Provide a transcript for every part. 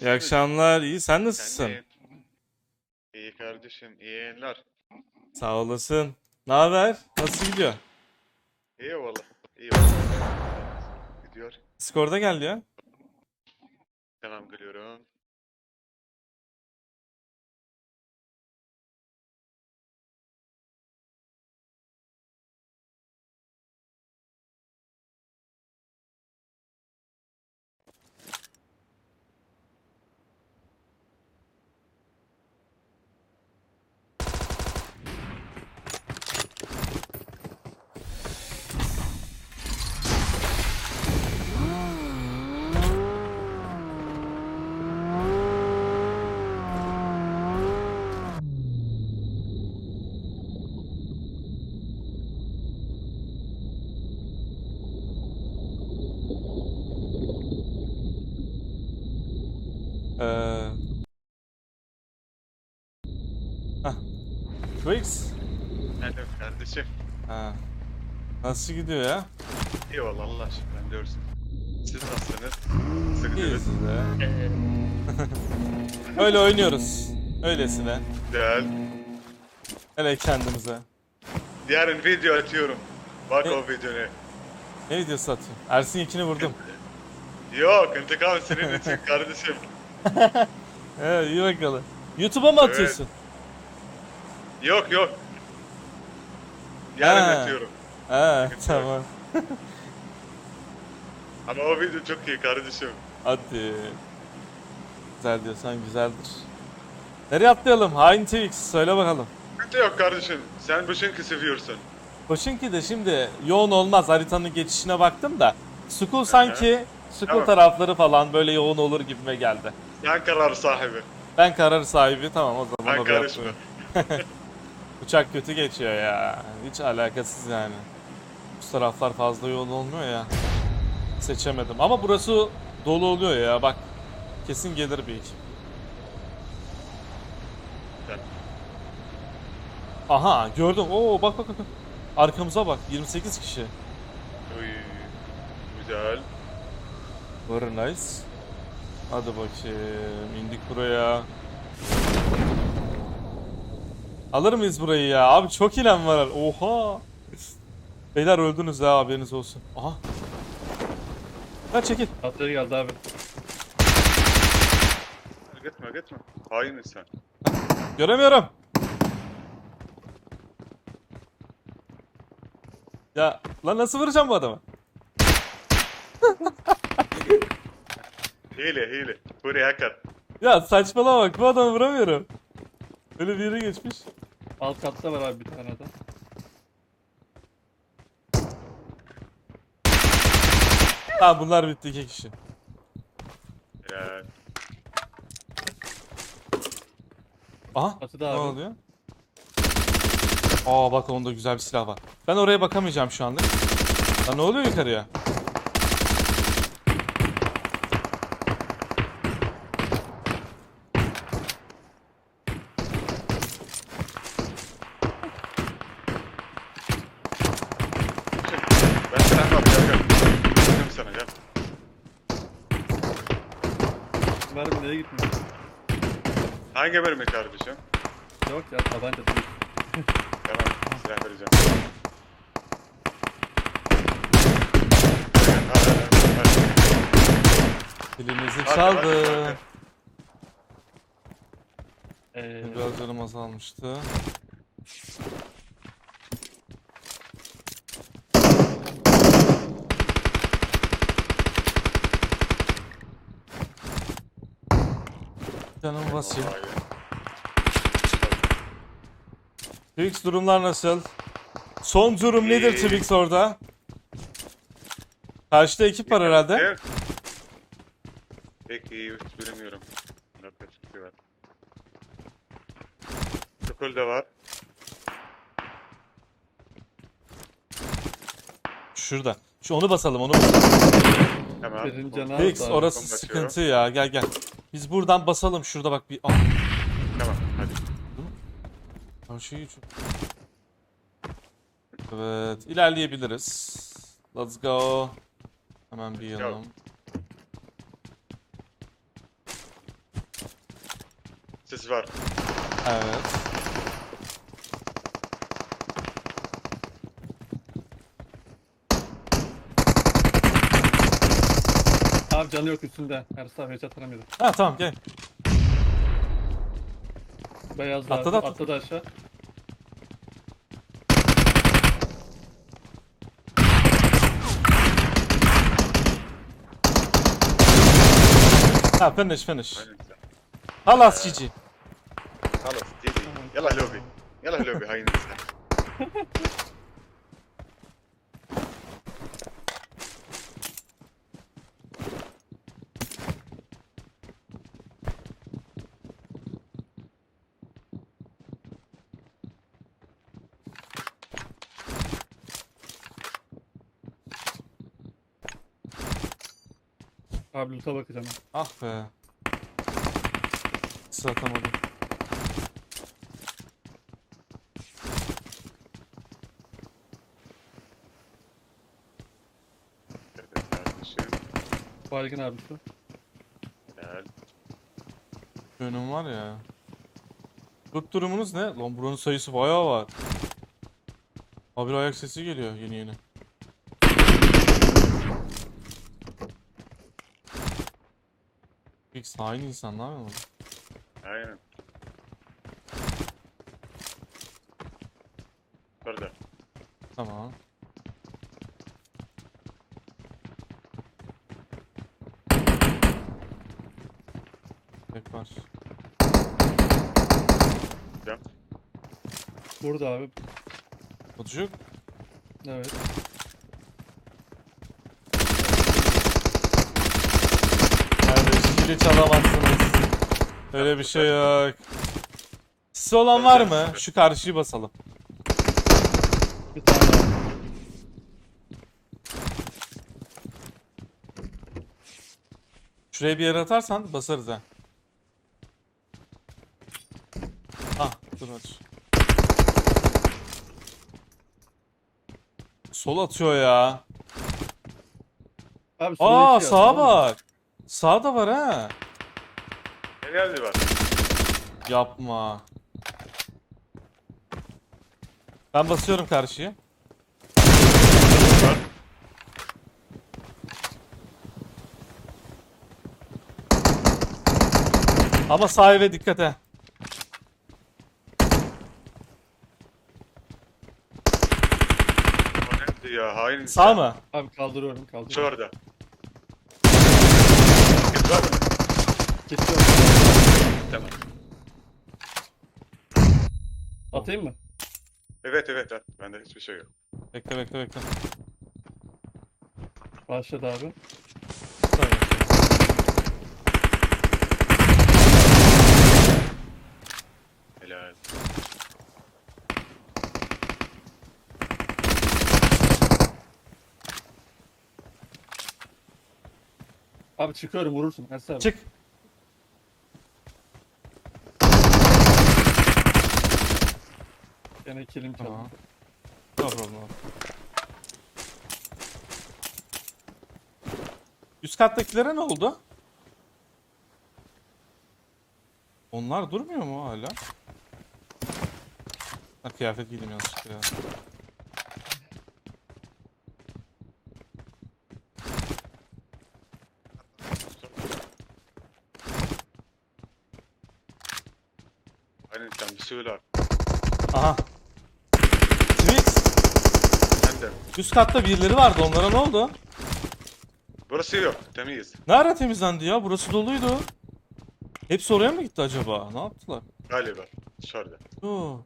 İyi akşamlar. İyi sen nasılsın? Sen de- İyi kardeşim, iyi yayınlar. Sağ olasın. Ne haber? Nasıl gidiyor? İyi valla, iyi valla. Gidiyor. Discord'a gel ya. Tamam geliyorum. Ee... Hah. Twix. Efendim kardeşim. Ha. Nasıl gidiyor ya? İyi valla Allah aşkına diyorsun. Siz nasılsınız? Nasıl İyiyiz gidiyoruz? de. Öyle oynuyoruz. Öylesine. Güzel. Hele kendimize. Yarın video atıyorum. Bak Ne? o videoya. Ne videosu atayım? Ersin ikini vurdum. Yok, intikam senin için kardeşim. He iyi bakalım. YouTube'a mı atıyorsun? Yok yok. Yarın Ha. atıyorum. He tamam. Ama o video çok iyi kardeşim. Hadi. Güzel diyorsan güzeldir. Nereye atlayalım? Hain Twix söyle bakalım. Sıkıntı yok kardeşim. Sen çünkü seviyorsun. Koşunki de şimdi yoğun olmaz haritanın geçişine baktım da. Sukul sanki Sukul Tamam. tarafları falan böyle yoğun olur gibime geldi. Sen karar sahibi. Ben karar sahibi tamam o zaman Ben oraya karışma. atlıyorum. Uçak kötü geçiyor ya. Hiç alakasız yani. Bu taraflar fazla yoğun olmuyor ya. Seçemedim ama burası dolu oluyor ya bak. Kesin gelir bir ekip. Aha gördüm. Oo bak bak bak. Arkamıza bak. 28 kişi. Uy, güzel. Very nice. Hadi bakayım. indik buraya. Alır mıyız burayı ya? Abi çok ilan var. Oha. Beyler öldünüz ya haberiniz olsun. Aha. Ha çekil. Atları geldi abi. Gitme gitme. Hain insan. Göremiyorum. Ya lan nasıl vuracağım bu adamı? Hile hile. Buraya hacker. Ya saçmalama bak bu adamı vuramıyorum. Öyle bir yere geçmiş. Alt katta var abi bir tane de. Tamam bunlar bitti iki kişi. Ya, Atı Aha. da Ne abi. oluyor? Aa bak onda güzel bir silah var. Ben oraya bakamayacağım şu anda. Lan ne oluyor yukarıya? ben sen bak gel gel. Dedim sana gel. Mermi nereye gitmiyor? Hangi bölümü kardeşim? Yok ya tabanca değil. Tamam silah vereceğim. Dilimizi Hadi, çaldı. hadi, hadi. Ee, Biraz canım azalmıştı. Canım basıyor. Vallahi. Twix durumlar nasıl? Son durum nedir İyi. Twix orada? Karşıda ekip var herhalde. Peki hiç bilmiyorum. Yaklaşık bir var. Şurada. Şu onu basalım onu. Tamam. Birinci canı Twix orası sıkıntı ya. Gel gel. Biz buradan basalım. Şurada bak bir... Ah, Tamam hadi. her şeyi çok... Evet. ilerleyebiliriz. Let's go. Hemen bir yanım. Ses var. Evet. Abi canı yok üstünde. Ersin abi hiç atamıyordu. Ha tamam gel. Beyaz Atladı, abi. atladı. Atladı aşağı. Ha finish finish. Aynen sen. Halas GG. خلاص ديدي يلا لوبي يلا لوبي هاي ننسى Abi loot'a bakacağım. Ah be. Sırlatamadım. kardeşim. Baygın abi şu. Helal. Önüm var ya. Tut durumunuz ne? Lan buranın sayısı bayağı var. Abi ayak sesi geliyor yeni yeni. Aynı insan ne yapıyor burada? Aynen. Burada. Tamam. Tek var. Burada abi. Kutucuk. Evet. Kardeş kili çalamazsınız. Öyle bir şey yok. Size olan var mı? Şu karşıyı basalım. Bir tane. Şuraya bir yere atarsan basarız ha. Ah dur aç. Sol atıyor ya. Abi Aa sağa bak. Sağda var ha. Ne geldi var? Yapma. Ben basıyorum karşıya. Ama sahibe dikkat he. Ya? Hain Sağ mı? Abi kaldırıyorum Şu kaldırıyorum. orada. Git var mı? Geçiyorum. Tamam. Atayım mı? Evet evet at. Bende hiçbir şey yok. Bekle bekle bekle. Başladı abi. Tamam. Helal. Abi çıkıyorum vurursun. Ersin abi. Çık. Gene kilim çaldı. Tamam. No problem. Üst kattakilere ne oldu? Onlar durmuyor mu hala? Ha kıyafet giydim yanlışlıkla ya. Hain insan bir söyler. Aha. De. Üst katta birileri vardı onlara ne oldu? Burası yok. Temiz. Ne ara temizlendi ya? Burası doluydu. Hepsi oraya mı gitti acaba? Ne yaptılar? Galiba. Dışarıda. Yoo.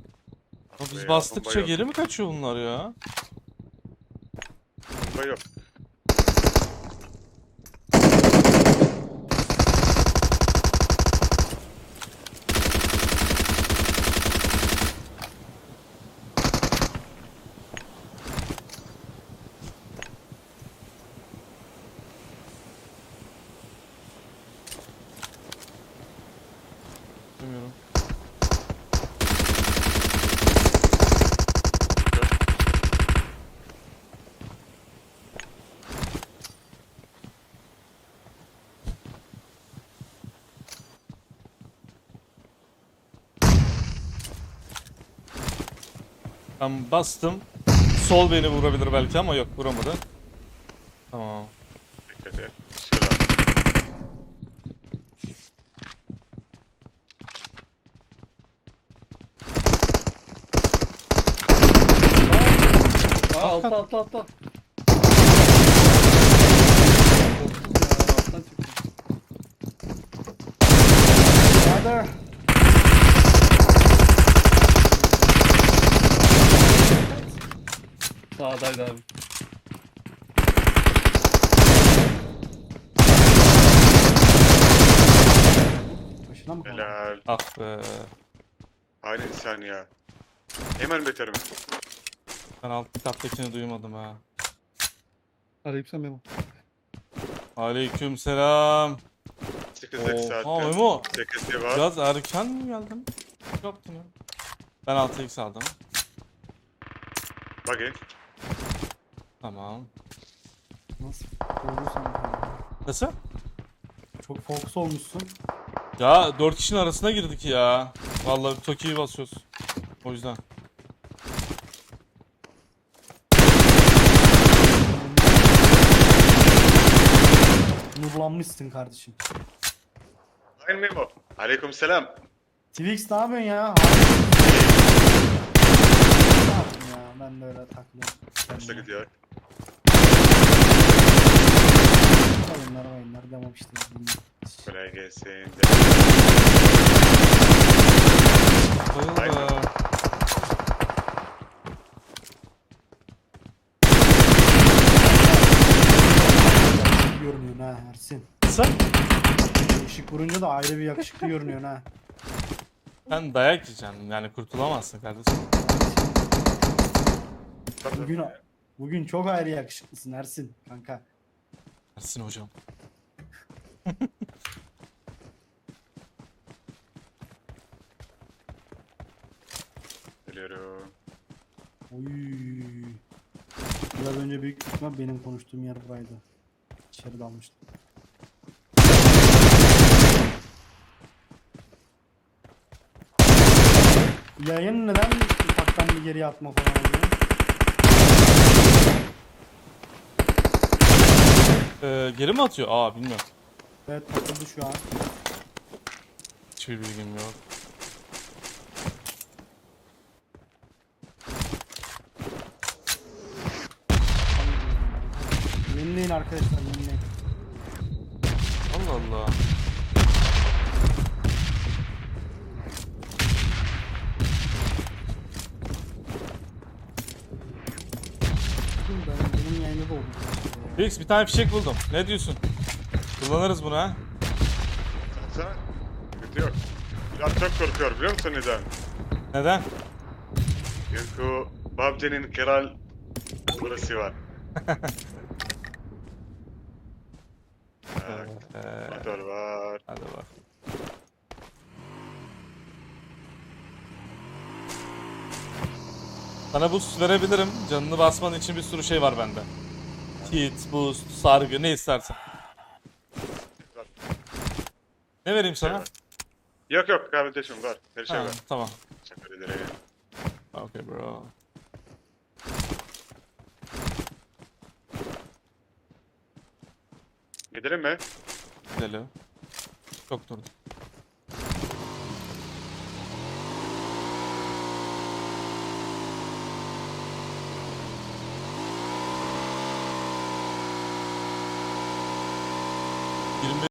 Biz bastıkça geri mi kaçıyor bunlar ya? Bomba yok. Bilmiyorum. Ben bastım. Sol beni vurabilir belki ama yok vuramadı. Korktum ya alttan çıktı. Hadi. Sağdaydı abi. Başına mı kaldı? Helal. Ah be. Aynı insan ya. Hemen beter mi? Ben alt kattakini duymadım ha. Arayıp sen Memo. Aleyküm selam. 8 Oo, 8 aa. Memo. 8 var. Biraz erken mi geldin? Ne yaptın ya? Ben 6x aldım. Bakayım. Tamam. Nasıl? Olursan Nasıl? Çok fokus olmuşsun. Ya 4 kişinin arasına girdik ya. Vallahi Toki'yi basıyoruz. O yüzden. Nurlanmışsın kardeşim. Aynı Memo. Aleyküm selam. Twix ne yapıyorsun ya? Ne yaptın ya? Ben de öyle takılıyorum. Nasıl kendime. gidiyor? Oyunlar oyunlar devam işte. Kolay gelsin. Aynen. Bayıldı. Görünüyorsun ha Ersin. Sen? Işık vurunca da ayrı bir yakışıklı görünüyorsun ha. Sen dayak yiyeceksin. Yani kurtulamazsın kardeşim. Bugün bugün çok ayrı yakışıklısın Ersin kanka. Ersin hocam. Geliyorum. Oy. Biraz önce büyük ihtimal benim konuştuğum yer buraydı. İçeri dalmıştım. Yayın neden ufaktan bir geriye atma falan oluyor? Ee, geri mi atıyor? Aa bilmiyorum. Evet takıldı şu an. Hiçbir bilgim yok. Yenileyin arkadaşlar yenileyin. Allah Allah. Ben, benim yayını da oldu. Fix bir tane fişek buldum. Ne diyorsun? Kullanırız bunu ha. Sen? Sıkıntı yok. Biraz çok korkuyor biliyor musun neden? Neden? Çünkü PUBG'nin kral burası var. Ee, motor var. hadi bak. Sana boost verebilirim. Canını basman için bir sürü şey var bende. Kit, boost, sargı ne istersen. Ne vereyim sana? Yok yok kardeşim var. Her şey Ha, var. tamam. Teşekkür ederim. Okay bro. Gidelim mi? Gidelim. Çok durdum.